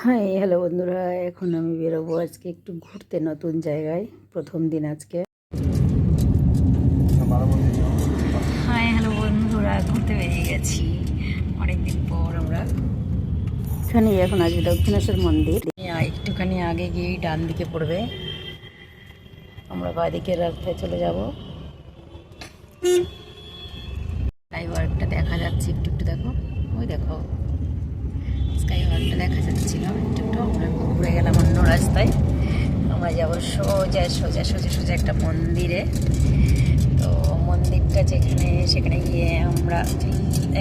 High, hello বন্ধুরা, এখন আমি বেরোবো আজকে একটু ঘুরতে নতুন জায়গায়, প্রথম দিন আজকে। হাই, হ্যালো বন্ধুরা, ঘুরতে বেরিয়ে গেছি। অনেকদিন পর আমরা। এখানে এখন আজকে দক্ষিণেশ্বর মন্দির। একটুখানি আগে গিয়ে ডান দিকে পড়বে। আমরা বাদিকের রাস্তায় চলে যাব। ওয়ার্কটা দেখা যাচ্ছে, একটু একটু দেখো। ওই দেখো। স্কাই ওয়ার্কটা দেখা যাচ্ছিল। ঘুরে গেলাম অন্য রাস্তায়। আমরা যাব সোজা সোজা সোজা সোজা একটা মন্দিরে। তো মন্দিরটা যেখানে, সেখানে গিয়ে আমরা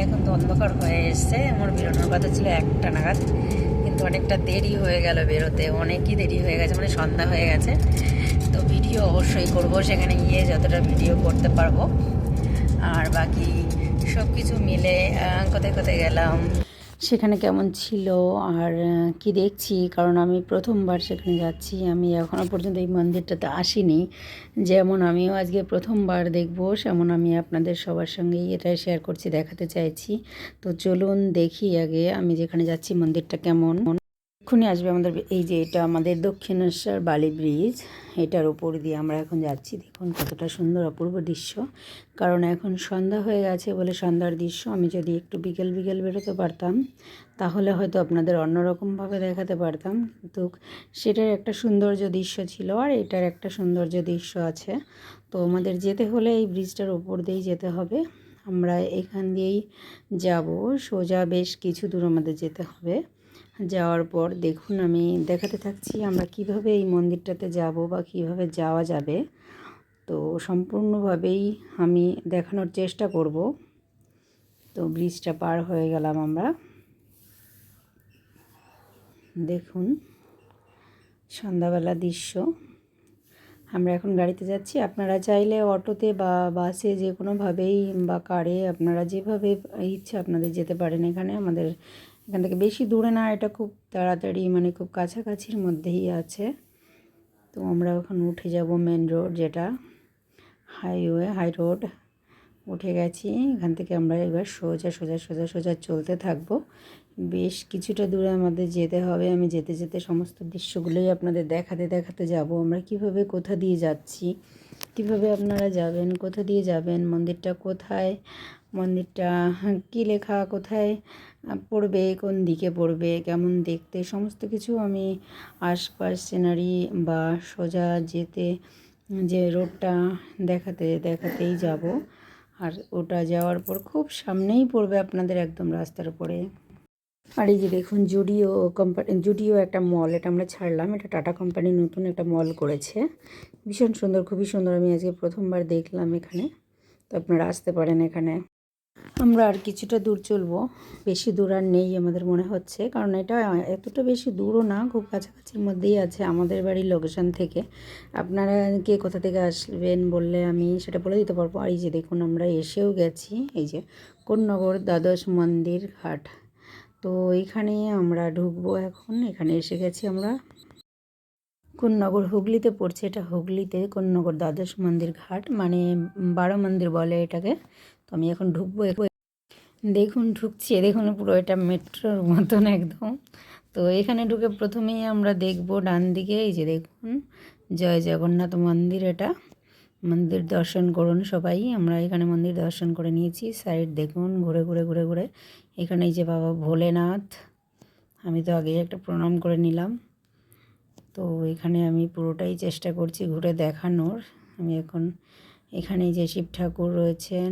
এখন তো অন্ধকার হয়ে এসছে। আমার বেরোনোর কথা ছিল একটা নাগাদ। কিন্তু অনেকটা দেরি হয়ে গেল বেরোতে। অনেকই দেরি হয়ে গেছে মানে সন্ধ্যা হয়ে গেছে। তো ভিডিও অবশ্যই করব, সেখানে গিয়ে যতটা ভিডিও করতে পারব। আর বাকি সব কিছু মিলে কোথায় কোথায় গেলাম? সেখানে কেমন ছিল আর কি দেখছি? কারণ আমি প্রথমবার সেখানে যাচ্ছি। আমি এখনও পর্যন্ত এই মন্দিরটাতে আসিনি। যেমন আমিও আজকে প্রথমবার দেখব, সেমন আমি আপনাদের সবার সঙ্গেই এটা শেয়ার করছি, দেখাতে চাইছি। তো চলুন দেখি আগে আমি যেখানে যাচ্ছি মন্দিরটা কেমন। এক্ষুনি আসবে আমাদের এই যে এটা আমাদের দক্ষিণেশ্বর বালি ব্রিজ। এটার উপর দিয়ে আমরা এখন যাচ্ছি। দেখুন কতটা সুন্দর অপূর্ব দৃশ্য। কারণ এখন সন্ধ্যা হয়ে গেছে বলে সন্ধ্যার দৃশ্য। আমি যদি একটু বিকেল বিকেল বেরোতে পারতাম, তাহলে হয়তো আপনাদের অন্যরকমভাবে দেখাতে পারতাম। কিন্তু সেটার একটা সৌন্দর্য দৃশ্য ছিল আর এটার একটা সৌন্দর্য দৃশ্য আছে। তো আমাদের যেতে হলে এই ব্রিজটার উপর দিয়েই যেতে হবে। আমরা এখান দিয়েই যাব। সোজা বেশ কিছু দূর আমাদের যেতে হবে। যাওয়ার পর দেখুন আমি দেখাতে থাকছি আমরা কীভাবে এই মন্দিরটাতে যাব বা কীভাবে যাওয়া যাবে। তো সম্পূর্ণভাবেই আমি দেখানোর চেষ্টা করব। তো ব্রিজটা পার হয়ে গেলাম আমরা। দেখুন সন্ধ্যাবেলা দৃশ্য। আমরা এখন গাড়িতে যাচ্ছি। আপনারা চাইলে অটোতে বা বাসে যে কোনোভাবেই বা কারে আপনারা যেভাবে ইচ্ছা আপনাদের যেতে পারেন এখানে। আমাদের এখান থেকে বেশি দূরে না, এটা খুব তাড়াতাড়ি মানে খুব কাছাকাছির মধ্যেই আছে। তো আমরা এখন উঠে যাব মেন রোড যেটা হাইওয়ে হাই রোড উঠে গেছি, এখান থেকে আমরা এবার সোজা সোজা সোজা সোজা চলতে থাকব। বেশ কিছুটা দূরে আমাদের যেতে হবে, আমি যেতে যেতে সমস্ত দৃশ্যগুলোই আপনাদের দেখাতে দেখাতে যাব। আমরা কীভাবে কোথা দিয়ে যাচ্ছি, কীভাবে আপনারা যাবেন, কোথা দিয়ে যাবেন, মন্দিরটা কোথায় মন্দিরটা কী লেখা, কোথায় পড়বে, কোন দিকে পড়বে, কেমন দেখতে, সমস্ত কিছু আমি আশপাশ সিনারি বা সোজা যেতে, যে রোডটা দেখাতে, দেখাতেই যাব। আর ওটা যাওয়ার পর খুব সামনেই পড়বে আপনাদের একদম রাস্তার উপরে। আর এই যে দেখুন জুডিও কোম্পানি জুডিও একটা মল এটা আমরা ছাড়লাম, এটা টাটা কোম্পানি নতুন একটা মল করেছে। ভীষণ সুন্দর, খুবই সুন্দর, আমি আজকে প্রথমবার দেখলাম এখানে। তো আপনারা আসতে পারেন এখানে। আমরা আর কিছুটা দূর চলবো। বেশি দূর আর নেই আমাদের মনে হচ্ছে, কারণ এটা এতটা বেশি দূরও না, খুব কাছাকাছির মধ্যেই আছে আমাদের বাড়ির লোকেশন থেকে। আপনারা কে কোথা থেকে আসবেন বললে আমি সেটা বলে দিতে পারব। আর এই যে দেখুন, আমরা এসেও গেছি, এই যে কোন্নগর দ্বাদশ মন্দির ঘাট। তো এখানে আমরা ঢুকবো এখন, এখানে এসে গেছি আমরা। কোন্নগর হুগলিতে পড়ছে, এটা হুগলিতে কোন্নগর দ্বাদশ মন্দির ঘাট মানে বারো মন্দির বলে এটাকে। তো আমি এখন ঢুকবো দেখুন ঢুকছি, দেখুন পুরো এটা মেট্রোর মতন একদম। তো এখানে ঢুকে প্রথমেই আমরা দেখব ডান দিকে, এই যে দেখুন, জয় জগন্নাথ মন্দির এটা। মন্দির দর্শন করুন সবাই, আমরা এখানে মন্দির দর্শন করে নিয়েছি, সাইড দেখুন, ঘুরে ঘুরে ঘুরে ঘুরে। এখানে এই যে বাবা ভোলেনাথ, আমি তো আগেই একটা প্রণাম করে নিলাম। তো এখানে আমি পুরোটাই চেষ্টা করছি ঘুরে দেখানোর। আমি এখন এখানে যে শিব ঠাকুর রয়েছেন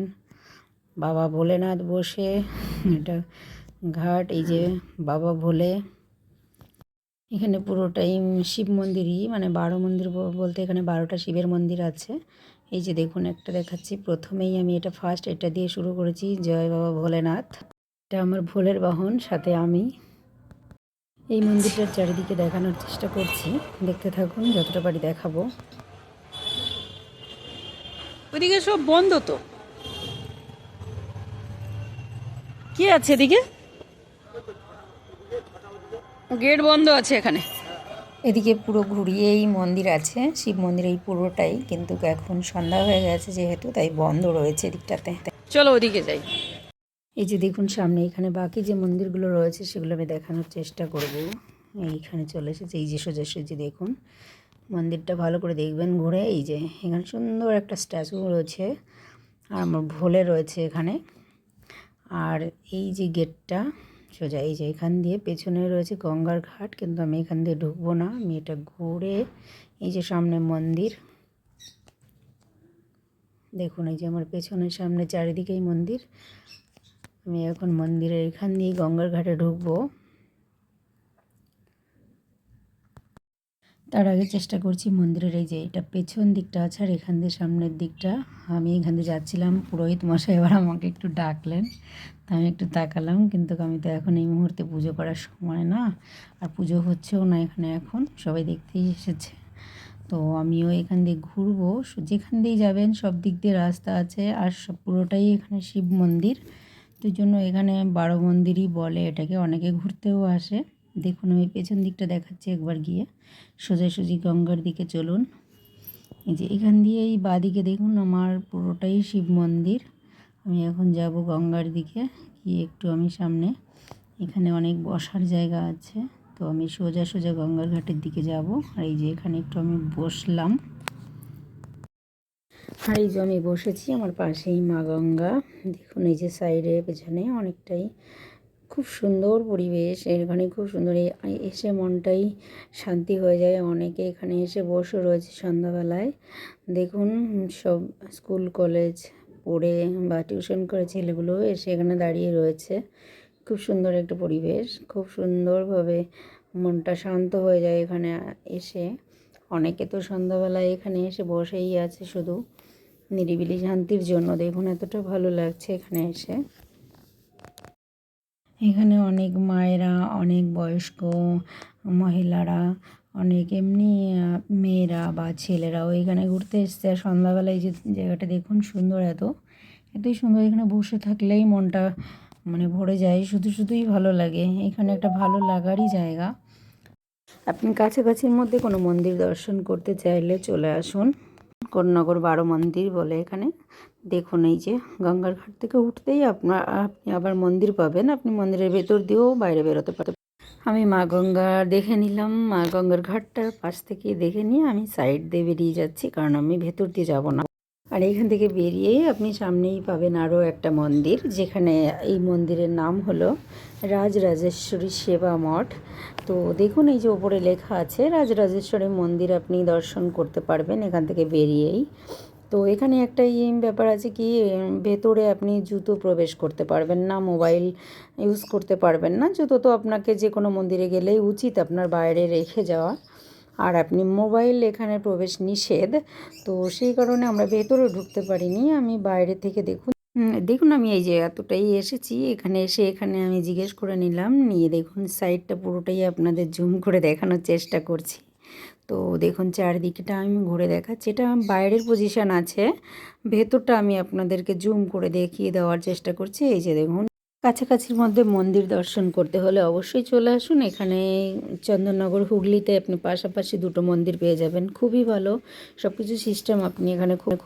বাবা ভোলেনাথ বসে, এটা ঘাট, এই যে বাবা ভোলে। এখানে পুরোটাই শিব মন্দিরই মানে বারো মন্দির বলতে এখানে বারোটা শিবের মন্দির আছে। এই যে দেখুন, একটা দেখাচ্ছি। প্রথমেই আমি এটা ফার্স্ট এটা দিয়ে শুরু করেছি। জয় বাবা ভোলেনাথ। এটা আমার ভোলের বাহন, সাথে আমি। এই মন্দিরটার চারিদিকে দেখানোর চেষ্টা করছি। দেখতে থাকুন, যতটা পারি দেখাবো। ওইদিকে সব বন্ধ তো? কি আছে এদিকে? গেট বন্ধ আছে এখানে। এদিকে পুরো ঘুরিয়েই মন্দির আছে শিব মন্দির এই পুরোটাই কিন্তু এখন সন্ধ্যা হয়ে গেছে যেহেতু তাই বন্ধ রয়েছে এদিকটাতে। চলো ওদিকে যাই। এই যে দেখুন সামনে এখানে বাকি যে মন্দিরগুলো রয়েছে সেগুলো আমি দেখানোর চেষ্টা করব। এইখানে চলে এসেছে এই যে সোজাসুজি দেখুন। মন্দিরটা ভালো করে দেখবেন ঘুরে এই যে এখানে সুন্দর একটা স্ট্যাচু রয়েছে আর আমার ভোলে রয়েছে এখানে। আর এই যে গেটটা, সোজা এই যে এখান দিয়ে পেছনে রয়েছে গঙ্গার ঘাট, কিন্তু আমি এখান দিয়ে ঢুকবো না। আমি এটা ঘুরে এই যে সামনে মন্দির, দেখুন এই যে আমার পেছনের সামনে চারিদিকেই মন্দির। আমি এখন মন্দিরের এখান দিয়ে গঙ্গার ঘাটে ঢুকবো। তার আগে চেষ্টা করছি মন্দিরের এই যে এটা পেছন দিকটা আছে আর এখান দিয়ে সামনের দিকটা। আমি এখান দিয়ে যাচ্ছিলাম, পুরোহিত মশাই এবার আমাকে একটু ডাকলেন, তা আমি একটু তাকালাম, কিন্তু আমি তো এখন এই মুহূর্তে পুজো করার সময় না, আর পুজো হচ্ছেও না এখানে এখন, সবাই দেখতেই এসেছে। তো আমিও এখান দিয়ে ঘুরবো যেখান দিয়ে যাবেন, সব দিক দিয়ে রাস্তা আছে, আর সব পুরোটাই এখানে শিব মন্দির। তো জন্য এখানে বারো মন্দিরই বলে এটাকে, অনেকে ঘুরতেও আসে। দেখুন, আমি পেছন দিকটা দেখাচ্ছি একবার গিয়ে। সোজাসুজি গঙ্গার দিকে চলুন। এই যে এখান দিয়ে এই বাদিকে দেখুন, আমার পুরোটাই শিব মন্দির। আমি এখন যাব গঙ্গার দিকে, গিয়ে একটু আমি সামনে। এখানে অনেক বসার জায়গা আছে, তো আমি সোজা সোজা গঙ্গার ঘাটের দিকে যাব। আর এই যে এখানে একটু আমি বসলাম। আর এই যে আমি বসেছি আমার পাশেই মা গঙ্গা। দেখুন, এই যে সাইডে, পেছনে অনেকটাই খুব সুন্দর পরিবেশ, এখানে খুব সুন্দর এসে মনটাই শান্তি হয়ে যায়। অনেকে এখানে এসে বসে রয়েছে সন্ধ্যাবেলায়। দেখুন, সব স্কুল, কলেজ পড়ে বা টিউশন করে ছেলেগুলো এসে এখানে দাঁড়িয়ে রয়েছে। খুব সুন্দর একটা পরিবেশ, খুব সুন্দরভাবে মনটা শান্ত হয়ে যায় এখানে এসে। অনেকে তো সন্ধ্যাবেলায় এখানে এসে বসেই আছে শুধু। নিরিবিলি শান্তির জন্য। দেখুন, এতটা ভালো লাগছে এখানে এসে। এখানে অনেক মায়েরা, অনেক বয়স্ক মহিলারা, অনেক এমনি মেয়েরা বা ছেলেরাও এখানে ঘুরতে এসছে। আর সন্ধ্যাবেলায় যে জায়গাটা দেখুন সুন্দর এত, এতই সুন্দর। এখানে বসে থাকলেই মনটা মানে ভরে যায়, শুধু শুধুই ভালো লাগে। এখানে একটা ভালো লাগারই জায়গা। আপনি কাছাকাছির মধ্যে কোনো মন্দির দর্শন করতে চাইলে চলে আসুন। করনগর বারো মন্দির বলে এখানে। দেখুন এই যে গঙ্গার ঘাট থেকে উঠতেই আপনার আপনি আবার মন্দির পাবেন। আপনি মন্দিরের ভেতর দিয়েও বাইরে বেরোতে পারবেন আমি মা গঙ্গা দেখে নিলাম। মা গঙ্গার ঘাটটার পাশ থেকে দেখে নিয়ে আমি সাইড দিয়ে বেরিয়ে যাচ্ছি, কারণ আমি ভেতর দিয়ে যাব না। আর এইখান থেকে বেরিয়েই আপনি সামনেই পাবেন আরও একটা মন্দির, যেখানে এই মন্দিরের নাম হলো রাজরাজেশ্বরী সেবা মঠ। তো দেখুন এই যে ওপরে লেখা আছে, রাজরাজেশ্বরী মন্দির আপনি দর্শন করতে পারবেন এখান থেকে বেরিয়েই। তো এখানে একটা এই ব্যাপার আছে কি, ভেতরে আপনি জুতো প্রবেশ করতে পারবেন না, মোবাইল ইউজ করতে পারবেন না। জুতো তো আপনাকে যে কোনো মন্দিরে গেলেই উচিত আপনার বাইরে রেখে যাওয়া। আর আপনি মোবাইল এখানে প্রবেশ নিষেধ। তো সেই কারণে আমরা ভেতরে ঢুকতে পারিনি। আমি বাইরে থেকে দেখুন দেখুন আমি এই যে এতটাই এসেছি। এখানে এসে এখানে আমি জিজ্ঞেস করে নিলাম, নিয়ে দেখুন সাইডটা পুরোটাই আপনাদের জুম করে দেখানোর চেষ্টা করছি। তো দেখুন চারিদিকটা আমি ঘুরে দেখাচ্ছি। এটা বাইরের পজিশান আছে। ভেতরটা আমি আপনাদেরকে জুম করে দেখিয়ে দেওয়ার চেষ্টা করছি। এই যে দেখুন। কাছাকাছির মধ্যে মন্দির দর্শন করতে হলে অবশ্যই চলে আসুন। এখানে চন্দননগর, হুগলিতে আপনি পাশাপাশি দুটো মন্দির পেয়ে যাবেন। খুবই ভালো। সব কিছু সিস্টেম আপনি এখানে খুব